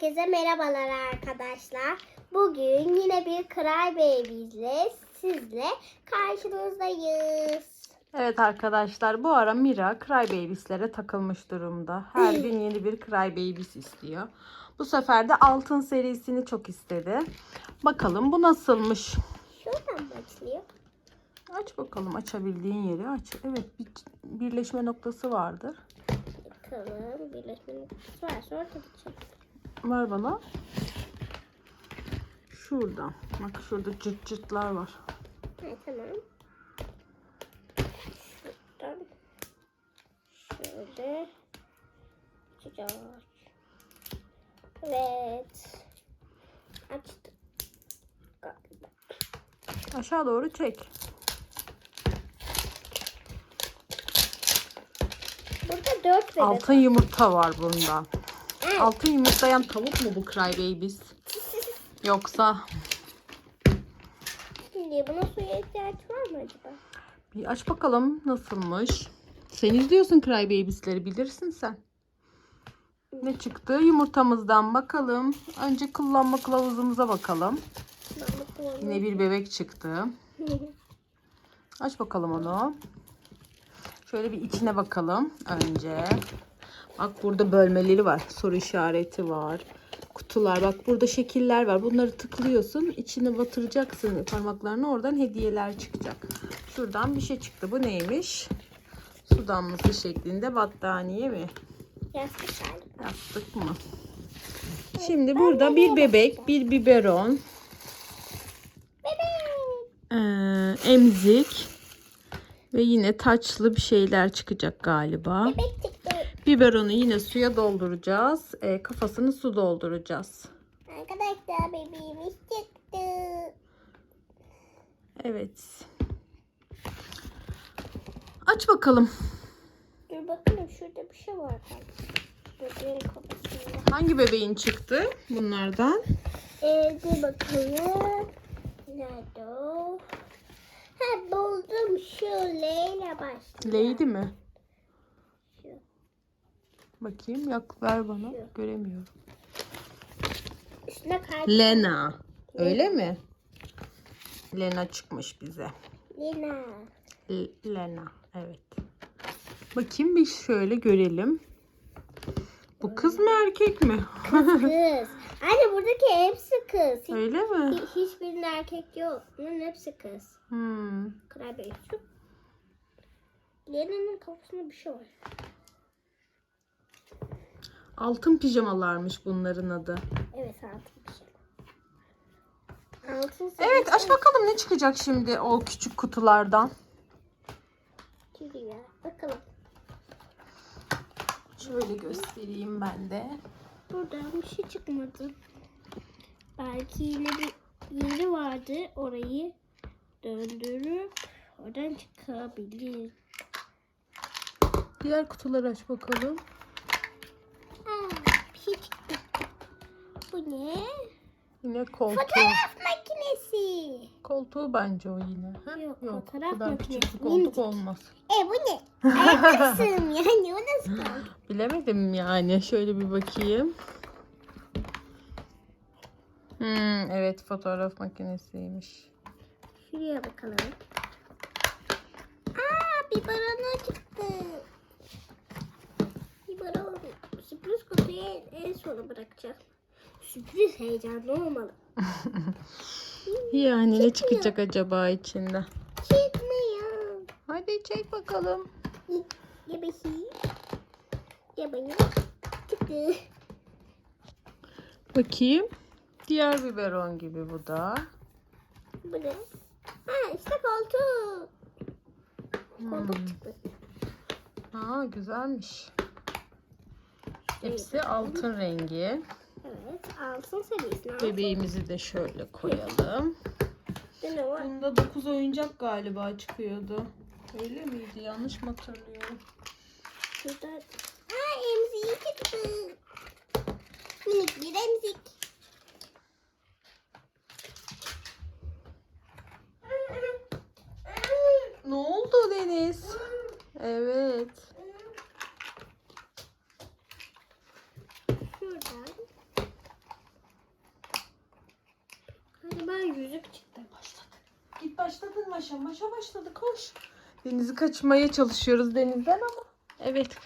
Herkese merhabalar arkadaşlar. Bugün yine bir Cry Babies'le sizle karşınızdayız. Evet arkadaşlar bu ara Mira Cry Babies'lere takılmış durumda. Her gün yeni bir Cry Babies istiyor. Bu sefer de altın serisini çok istedi. Bakalım bu nasılmış? Şuradan mı açılıyor? Aç bakalım açabildiğin yeri aç. Evet bir birleşme noktası vardır. Bakalım birleşme noktası var. Sonra takacağım. Ver bana. Şuradan. Bak şurada cırt cırtlar var. Tamam. Şuradan şöyle açacağız. Evet. Açtım. Aşağı doğru çek. Burada dört bebek. Altın yumurta var bunda. Altın yumurtlayan tavuk mu bu Cry Babies? Yoksa Şimdi buna suya ihtiyaç var mı acaba? Bir aç bakalım nasılmış. Sen izliyorsun Cry Babies'leri bilirsin sen. Ne çıktı? Yumurtamızdan bakalım. Önce kullanma kılavuzumuza bakalım. Ben bakalım. Yine bir bebek çıktı. Aç bakalım onu. Şöyle bir içine bakalım önce. Bak burada bölmeleri var. Soru işareti var. Kutular. Bak burada şekiller var. Bunları tıklıyorsun. içine batıracaksın parmaklarını. Oradan hediyeler çıkacak. Şuradan bir şey çıktı. Bu neymiş? Su damlası şeklinde battaniye mi? Yastık. Yastık mı? Şimdi burada bir bebek, bir biberon, Bebek. ee, emzik ve yine taçlı bir şeyler çıkacak galiba. Bebek. Biberonu yine suya dolduracağız. Ee, kafasını su dolduracağız. Arkadaşlar bebeğimiz çıktı. Evet. Aç bakalım. Dur bakalım şurada bir şey var. Bebeğin kafasında. Hangi bebeğin çıktı bunlardan? Ee, dur bakalım. Nerede o? Ha buldum şu Leyla başlıyor. Lady mi? Şu. Bakayım yak ver bana. Göremiyorum. Üstüne kalp. Lena. Öyle mi? Lena çıkmış bize. Lina. L- Lena. Evet. Bakayım bir şöyle görelim. Bu kız mı erkek mi? Kız. Anne buradaki hepsi kız. Hiç, Öyle mi? hi- hiçbirinde erkek yok. Bunun hepsi kız. Hmm. Kurabiye şu. Lena'nın kafasında bir şey var. Altın pijamalarmış bunların adı. Evet altın şey. Altın Evet aç bakalım ne çıkacak şimdi o küçük kutulardan. geliyor. Bakalım. Şöyle göstereyim ben de. Buradan bir şey çıkmadı. Belki yine bir yeri vardı. Orayı döndürüp oradan çıkabilir. Diğer kutuları aç bakalım. Şey çıktı. Bu ne? Yine koltuğu. Fotoğraf makinesi. Koltuğu bence o yine. Ha? Yok, o fotoğraf kadar küçük makinesi. bir koltuk Minicik. olmaz. E bu ne? Ayakkabısın yani o nasıl kaldı? Bilemedim yani. Şöyle bir bakayım. Hmm, evet fotoğraf makinesiymiş. Şuraya bakalım. Aa biberonu çıktı. Biberon. Sürpriz kutuyu sona bırakacağım. Sürpriz heyecanlı olmalı. Yani ne çıkacak acaba içinde? Çıkmıyor. Hadi çek bakalım. Ya bakayım. Ya bakayım. Çıktı. Bakayım. Diğer biberon gibi bu da. Bu ne? Ha işte koltuk. Hmm. Koltuk çıktı. Ha güzelmiş. Hepsi altın rengi. Evet altın serisi. Altın. Bebeğimizi de şöyle koyalım. Ne var? Bunda 9 oyuncak galiba çıkıyordu. Öyle miydi? Yanlış mı hatırlıyorum? Şurada. Aa emziği çıktı. Minik bir emzik. Ne oldu Deniz? Evet. Şuradan yüzük çıktı. Başladı. Git başladın Maşa. Maşa başladı koş. Denizi kaçmaya çalışıyoruz denizden ama. Evet.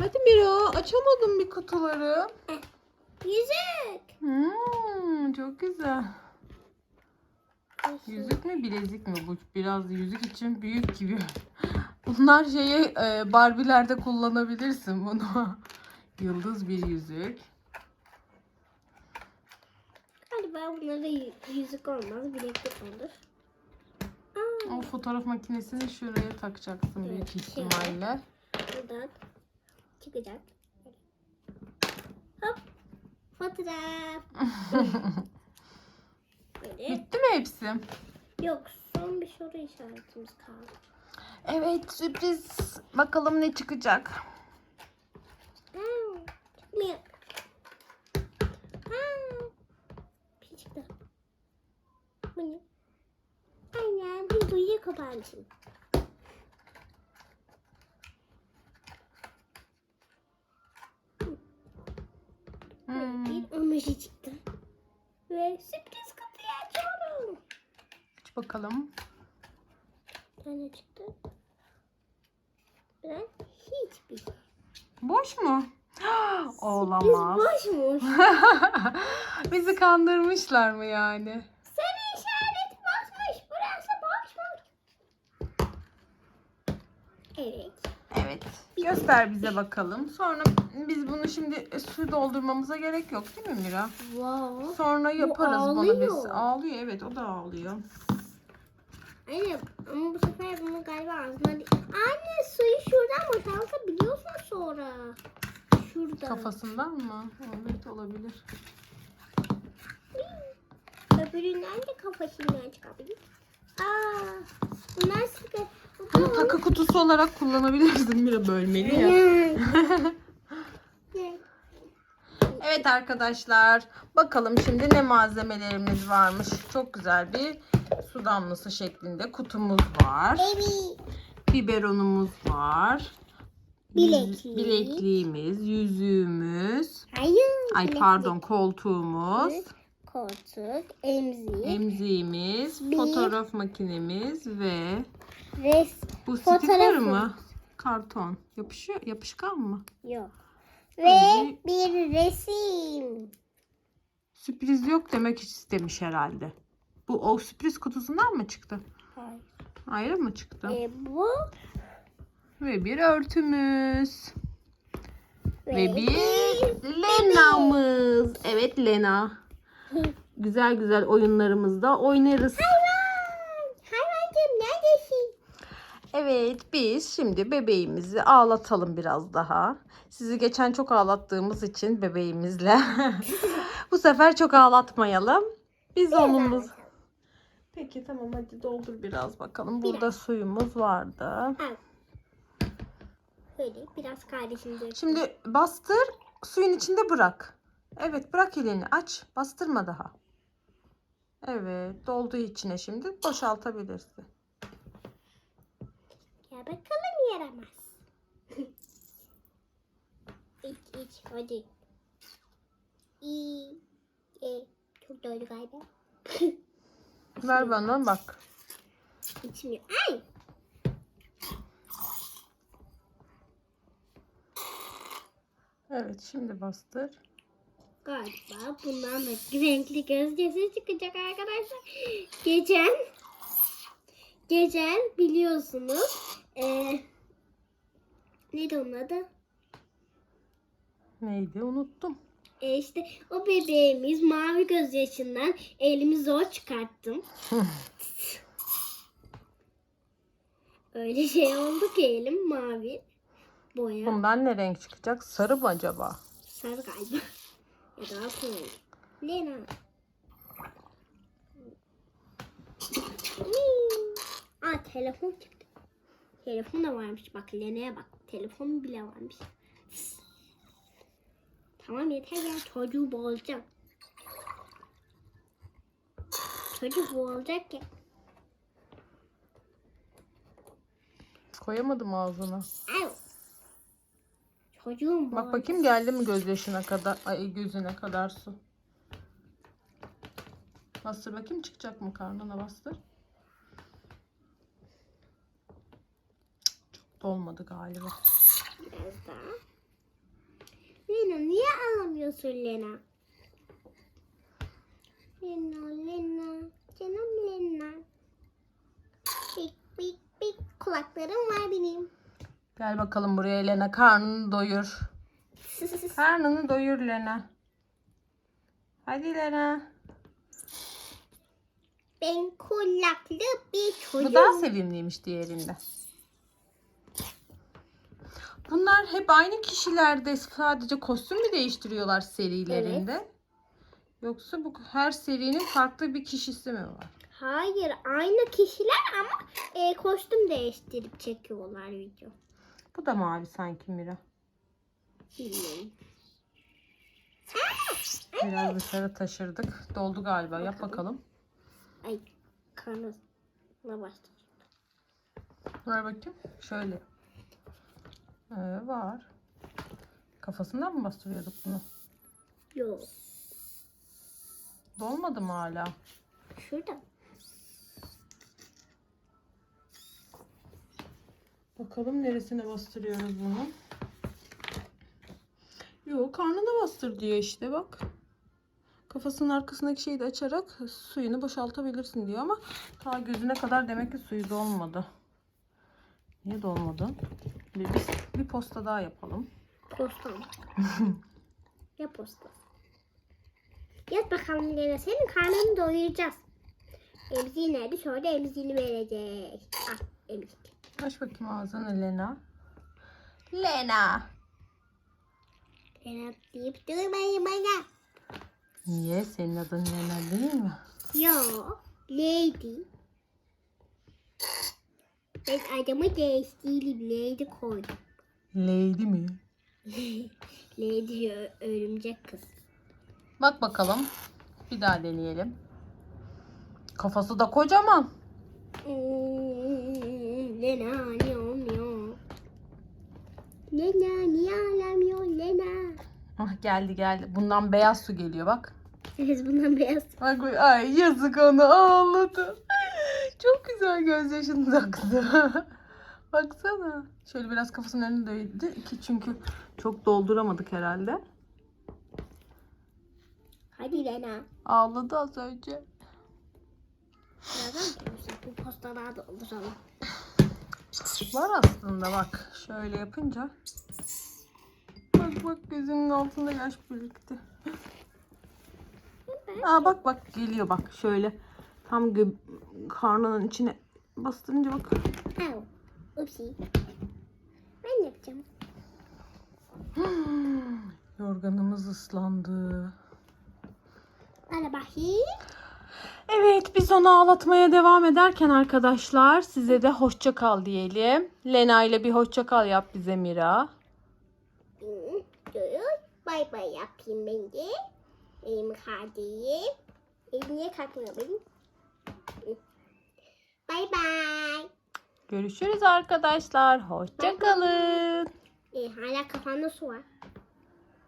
Hadi Mira açamadım bir kutuları. Yüzük. Hmm, çok güzel. Yüzük mü bilezik mi? Bu biraz yüzük için büyük gibi. Bunlar şeyi e, Barbie'lerde kullanabilirsin bunu. Yıldız bir yüzük. Galiba bunlara y- yüzük olmaz. Bileklik olur. O fotoğraf makinesini şuraya takacaksın büyük Evet, şey ihtimalle. buradan çıkacak. Hop. Fotoğraf. Bitti mi hepsi? Yok son bir soru işaretimiz kaldı. Evet sürpriz. Bakalım ne çıkacak. Aa, çıkmıyor. Aa, bir şey çıktı. Bu ne? Aynen duyuyor kapancım. Hmm. Bir emoji çıktı. Ve sürpriz kutuyu açıyorum. Aç bakalım. Bir tane çıktı. Ben hiçbir şey. Boş mu? Biz Olamaz. boşmuş. Bizi kandırmışlar mı yani? Sarı işaret boşmuş. Burası boşmuş. Evet. Evet. Göster bize bakalım. Sonra biz bunu şimdi su doldurmamıza gerek yok değil mi Mira? Wow. Sonra yaparız bunu biz. ağlıyor. Evet o da ağlıyor. Anne ama bu sefer bunu galiba ağzına... Anne suyu şuradan boşaltabiliyorsun sonra. Şurada. Kafasından mı? Evet olabilir. Öbüründen de kafasından çıkabilir. Aa, bunlar sıkı. Bunu takı kutusu olarak kullanabilirsin Mira bölmeli ya. Evet arkadaşlar. Bakalım şimdi ne malzemelerimiz varmış. Çok güzel bir su damlası şeklinde kutumuz var. Biberonumuz var. Bileklik. Bilekliğimiz, yüzüğümüz. Hayır. Ay bileklik. pardon koltuğumuz. Koltuk, emzik, Emziğimiz, Bir- fotoğraf makinemiz ve res bu sticker Fotoğrafı. mı? Karton. Yapışıyor, yapışkan mı? yok. Ve bir resim. Sürpriz yok demek istemiş herhalde. Bu o sürpriz kutusundan mı çıktı? Hayır. Ayrı mı çıktı? E, bu Ve bir örtümüz. ve, Ve bir Lena'mız. Evet Lena. Güzel güzel oyunlarımızda oynarız. Hayvancığım Evet biz şimdi bebeğimizi ağlatalım biraz daha. Sizi geçen çok ağlattığımız için bebeğimizle. Bu sefer çok ağlatmayalım. Biz onunla... Peki tamam hadi doldur biraz bakalım. Burada suyumuz vardı. Böyle biraz kardeşim de. Şimdi bastır suyun içinde bırak. Evet bırak elini aç. Bastırma daha. Evet doldu içine şimdi boşaltabilirsin. Bakalım yaramaz. iç iç hadi. İyi. E, çok doydu galiba. Ver bana bak. İçmiyor. Ay. Evet şimdi bastır. Galiba bundan da renkli gözyaşı çıkacak arkadaşlar. Geçen geçen biliyorsunuz eee neydi onun adı? Neydi unuttum. E işte o bebeğimiz mavi gözyaşından elimi zor çıkarttım. Öyle şey oldu ki elim mavi. Boya Bundan ne renk çıkacak? Sarı mı acaba? sarı galiba. ya da renk. Lena. Aa telefon çıktı. Telefon da varmış bak Lena'ya bak. Telefon bile varmış. Tamam yeter ya çocuğu boğulacağım. Çocuk boğulacak ya. Koyamadım ağzına. Çocuğum Bak bakayım geldi mi gözyaşına kadar, ay gözüne kadar su. Bastır bakayım çıkacak mı karnına bastır. Çok dolmadı galiba. Biraz daha. Lena niye alamıyorsun Lena? Lena, Lena, canım Lena. Pik pik pik kulaklarım var benim. Gel bakalım buraya Lena karnını doyur. Karnını doyur Lena. Hadi Lena. ben kulaklı bir Bu çocuğum. daha sevimliymiş diğerinde. Bunlar hep aynı kişilerde sadece kostüm mü değiştiriyorlar serilerinde? Yoksa bu her serinin farklı bir kişisi mi var? Hayır aynı kişiler ama e, kostüm değiştirip çekiyorlar video. Bu da mavi sanki Mira. Bilmiyorum. Biraz dışarı taşırdık. Doldu galiba. Yap bakalım. Ay karnına bastı. Ver bakayım. Şöyle. Ee, var. Kafasından mı bastırıyorduk bunu? Yok. Dolmadı mı hala? Şurada. Bakalım neresine bastırıyoruz bunu. Yok karnına bastır diyor işte bak. Kafasının arkasındaki şeyi de açarak suyunu boşaltabilirsin diyor ama ta gözüne kadar demek ki suyu dolmadı. Niye dolmadı? Bir, bir, bir posta daha yapalım. Posta mı? ya posta. Yat bakalım Lena senin karnını doyuracağız. Emziği nerede? Şöyle emziğini verecek. Ah emzik. Aç bakayım ağzını Lena. Lena. Lena deyip durmayın bana. Niye? Senin adın Lena değil mi? Yo. Lady. Ben adamı değiştirdim. Lady koydum. Lady mi? Lady örümcek kız. Bak bakalım. Bir daha deneyelim. Kafası da kocaman. Hmm, Lena miyav miyav. Lena niye ağlamıyor Lena? Ah geldi geldi. Bundan beyaz su geliyor bak. Evet bundan beyaz. Bak bak, ay yazık onu ağladı. Çok güzel gözyaşını döktü. Baksana. Şöyle biraz kafasının önünü döydü. İki çünkü çok dolduramadık herhalde. Hadi Lena. Ağladı az önce. Bu postaları da dolduralım. Var aslında bak. Şöyle yapınca. Bak bak gözünün altında yaş birikti. Aa bak bak geliyor bak şöyle. Tam karnının içine bastırınca bak. Au. Upsi. Ben yapacağım. Yorganımız ıslandı. Bakayım. Evet biz onu ağlatmaya devam ederken arkadaşlar size de hoşça kal diyelim. Lena ile bir hoşça kal yap bize Mira. Bay bay yapayım ben de. Benim kardeşim. Niye kalkmıyor benim? Bay bay. Görüşürüz arkadaşlar. Hoşça kalın. E, hala kafanda su var.